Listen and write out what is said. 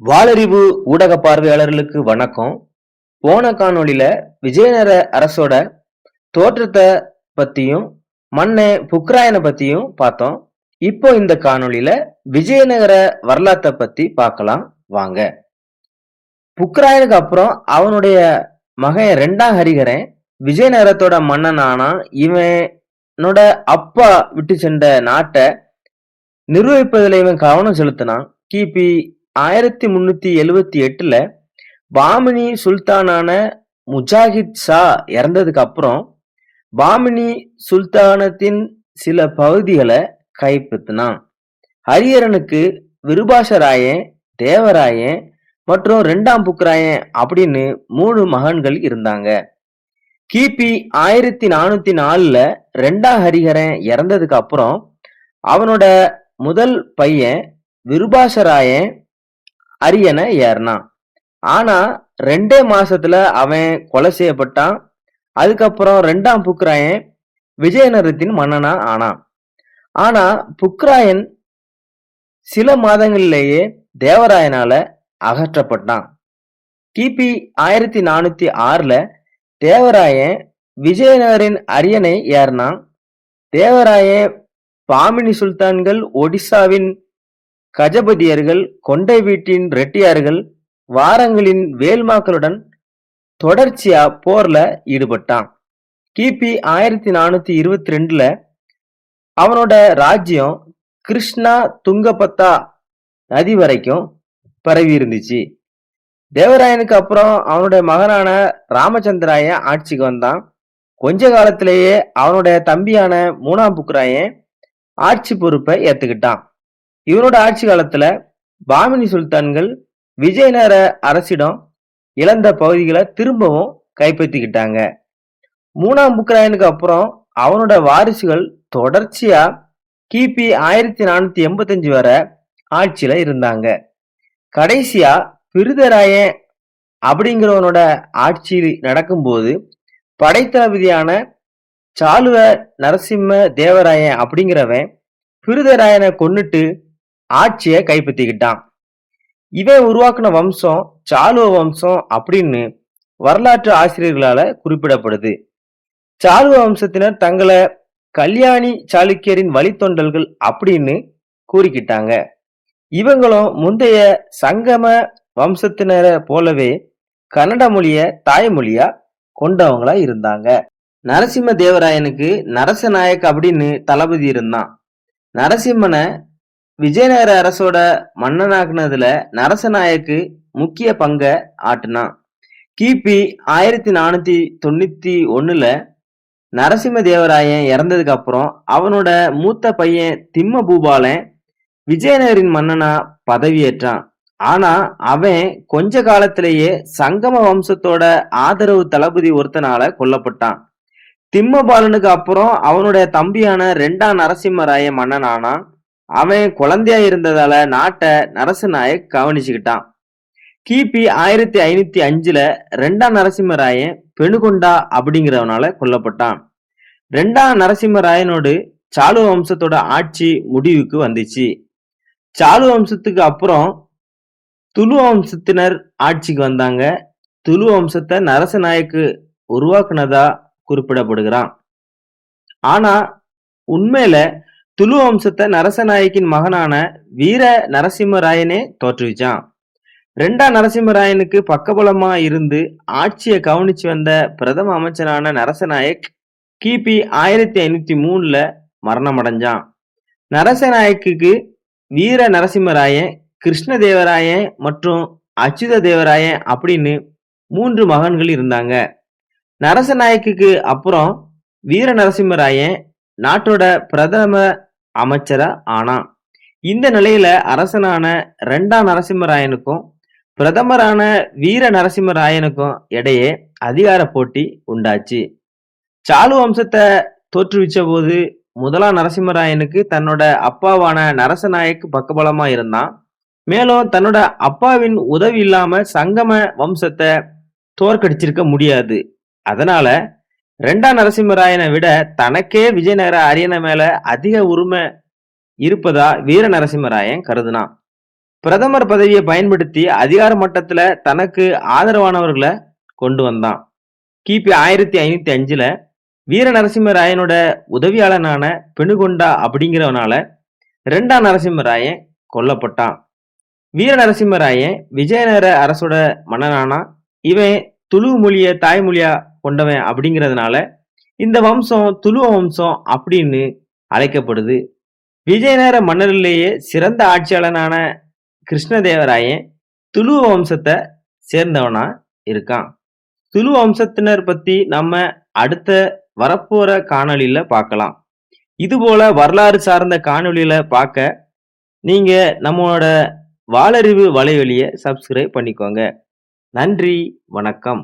வாளறிவு ஊடக பார்வையாளர்களுக்கு வணக்கம். போன காணொலியில விஜயநகர அரசோட தோற்றத்தை பத்தியும் மன்ன புக்ராயனை பத்தியும் பார்த்தோம். இப்போ இந்த காணொலியில விஜயநகர வரலாற்றை பத்தி பார்க்கலாம். வாங்க. புக்ராயனுக்கு அப்புறம் அவனுடைய மகன் ரெண்டாம் ஹரிகரன் விஜயநகரத்தோட மன்னன் ஆனா இவனோட அப்பா விட்டு சென்ற நாட்டை நிர்வகிப்பதில் இவன் கவனம் செலுத்தினான். கிபி ஆயிரத்தி முன்னூத்தி எழுவத்தி எட்டுல பாமினி சுல்தானான முஜாஹித் ஷா இறந்ததுக்கு அப்புறம் பாமினி சுல்தானத்தின் சில பகுதிகளை கைப்பற்றினான். ஹரியரனுக்கு விருபாஷராயன் தேவராயன் மற்றும் ரெண்டாம் புக்கராயன் அப்படின்னு மூணு மகன்கள் இருந்தாங்க. கிபி ஆயிரத்தி நானூத்தி நாலுல ரெண்டாம் ஹரிஹரன் இறந்ததுக்கு அப்புறம் அவனோட முதல் பையன் விருபாஷராயன் அரியணை ஏறினான் ஆனா ரெண்டே மாசத்துல அவன் கொலை செய்யப்பட்டான். அதுக்கப்புறம் ரெண்டாம் புக்ராயன் விஜயநகரத்தின் மன்னனா ஆனான். ஆனா புக்ராயன் சில மாதங்களிலேயே தேவராயனால அகற்றப்பட்டான். கிபி ஆயிரத்தி நானூத்தி ஆறுல தேவராயன் விஜயநகரின் அரியணை ஏறினான். தேவராயன் பாமினி சுல்தான்கள் ஒடிசாவின் கஜபதியர்கள் கொண்டை வீட்டின் ரெட்டியார்கள் வாரங்களின் வேல்மாக்களுடன் தொடர்ச்சியா போர்ல ஈடுபட்டான். கிபி ஆயிரத்தி நானூத்தி இருபத்தி ரெண்டுல அவனோட ராஜ்யம் கிருஷ்ணா துங்கபத்தா நதி வரைக்கும் பரவி இருந்துச்சு. தேவராயனுக்கு அப்புறம் அவனுடைய மகனான ராமச்சந்திராயன் ஆட்சிக்கு வந்தான். கொஞ்ச காலத்திலேயே அவனுடைய தம்பியான மூணாம் புக்ராயன் ஆட்சி பொறுப்பை ஏத்துக்கிட்டான். இவரோட ஆட்சி காலத்துல பாமினி சுல்தான்கள் விஜயநகர அரசிடம் இழந்த பகுதிகளை திரும்பவும் கைப்பற்றிக்கிட்டாங்க. மூணாம் புக்ராயனுக்கு அப்புறம் அவனோட வாரிசுகள் தொடர்ச்சியா கிபி ஆயிரத்தி நானூத்தி எண்பத்தஞ்சு வரை ஆட்சியில இருந்தாங்க. கடைசியா பிரிதராய அப்படிங்கிறவனோட ஆட்சி நடக்கும்போது படைத்தளபதியான சாலுவ நரசிம்ம தேவராயன் அப்படிங்கிறவன் பிரிதராயனை கொன்னுட்டு ஆட்சியை கைப்பற்றிக்கிட்டான். இவன் உருவாக்குன வம்சம் சாலுவ வம்சம் அப்படின்னு வரலாற்று ஆசிரியர்களால குறிப்பிடப்படுது. சாலுவ வம்சத்தினர் தங்களை கல்யாணி சாளுக்கியரின் வழித்தொண்டல்கள் அப்படின்னு கூறிக்கிட்டாங்க. இவங்களும் முந்தைய சங்கம வம்சத்தினரை போலவே கன்னட மொழிய தாய்மொழியா கொண்டவங்களா இருந்தாங்க. நரசிம்ம தேவராயனுக்கு நரசநாயக் அப்படின்னு தளபதி இருந்தான். நரசிம்மனை விஜயநகர அரசோட மன்னனாக்குனதுல நரசநாயக்கு முக்கிய பங்க ஆட்டினான் கிபி ஆயிரத்தி நானூத்தி தொண்ணூத்தி ஒண்ணுல நரசிம்ம தேவராயன் இறந்ததுக்கு அப்புறம் அவனோட மூத்த பையன் திம்ம பூபாலன் விஜயநகரின் மன்னனா பதவியேற்றான். ஆனா அவன் கொஞ்ச காலத்திலேயே சங்கம வம்சத்தோட ஆதரவு தளபதி ஒருத்தனால கொல்லப்பட்டான். திம்மபாலனுக்கு அப்புறம் அவனுடைய தம்பியான ரெண்டாம் நரசிம்மராய மன்னனானான். அவன் குழந்தையா இருந்ததால நாட்டை நரசநாயக் கவனிச்சுக்கிட்டான். கிபி ஆயிரத்தி ஐநூத்தி அஞ்சுல ரெண்டாம் நரசிம்மராயன் பெணுகொண்டா அப்படிங்கிறவனால கொல்லப்பட்டான். ரெண்டாம் நரசிம்மராயனோடு சாலு வம்சத்தோட ஆட்சி முடிவுக்கு வந்துச்சு. சாலு வம்சத்துக்கு அப்புறம் துளு வம்சத்தினர் ஆட்சிக்கு வந்தாங்க. துளு வம்சத்தை நரசநாயக்கு உருவாக்குனதா குறிப்பிடப்படுகிறான். ஆனா உண்மையில துளு வம்சத்தை நரசநாயக்கின் மகனான வீர நரசிம்மராயனே தோற்றுவிச்சான். ரெண்டாம் நரசிம்மராயனுக்கு பக்கபலமா இருந்து ஆட்சியை கவனிச்சு வந்த பிரதம அமைச்சரான நரசநாயக் கிபி ஆயிரத்தி ஐநூத்தி மூணுல மரணமடைஞ்சான். நரசநாயக்குக்கு வீர நரசிம்மராயன் கிருஷ்ணதேவராயன் மற்றும் அச்சுத தேவராயன் அப்படின்னு மூன்று மகன்கள் இருந்தாங்க. நரசநாயக்குக்கு அப்புறம் வீர நரசிம்மராயன் நாட்டோட பிரதம அமைச்சரா ஆனான் இந்த நிலையில அரசனான ரெண்டாம் நரசிம்மராயனுக்கும் பிரதமரான வீர நரசிம்மராயனுக்கும் இடையே அதிகார போட்டி உண்டாச்சு. சாலு வம்சத்தை தோற்றுவிச்ச போது முதலாம் நரசிம்மராயனுக்கு தன்னோட அப்பாவான நரசநாயக்கு பக்கபலமா இருந்தான். மேலும் தன்னோட அப்பாவின் உதவி இல்லாம சங்கம வம்சத்தை தோற்கடிச்சிருக்க முடியாது. அதனால ரெண்டாம் நரசிம்மராயனை விட தனக்கே விஜயநகர அரியணை மேல அதிக உரிமை இருப்பதா வீர நரசிம்மராயன் கருதுனான் பிரதமர் பதவியை பயன்படுத்தி அதிகார மட்டத்துல தனக்கு ஆதரவானவர்களை கொண்டு வந்தான். கிபி ஆயிரத்தி ஐநூத்தி அஞ்சுல வீர நரசிம்மராயனோட உதவியாளனான பெணுகொண்டா அப்படிங்கிறவனால இரண்டாம் நரசிம்மராயன் கொல்லப்பட்டான். வீர நரசிம்மராயன் விஜயநகர அரசோட மன்னனானா இவன் துளு மொழிய தாய்மொழியா கொண்டவன் அப்படிங்கிறதுனால இந்த வம்சம் துளுவ வம்சம் அப்படின்னு அழைக்கப்படுது. விஜயநகர மன்னரிலேயே சிறந்த ஆட்சியாளனான கிருஷ்ணதேவராயன் துளுவ வம்சத்தை சேர்ந்தவனா இருக்கான். துளு வம்சத்தினர் பத்தி நம்ம அடுத்த வரப்போற காணொலியில பார்க்கலாம். இது போல வரலாறு சார்ந்த காணொலியில பார்க்க நீங்க நம்மளோட வாளறிவு வலைவெளியை சப்ஸ்கிரைப் பண்ணிக்கோங்க. நன்றி வணக்கம்.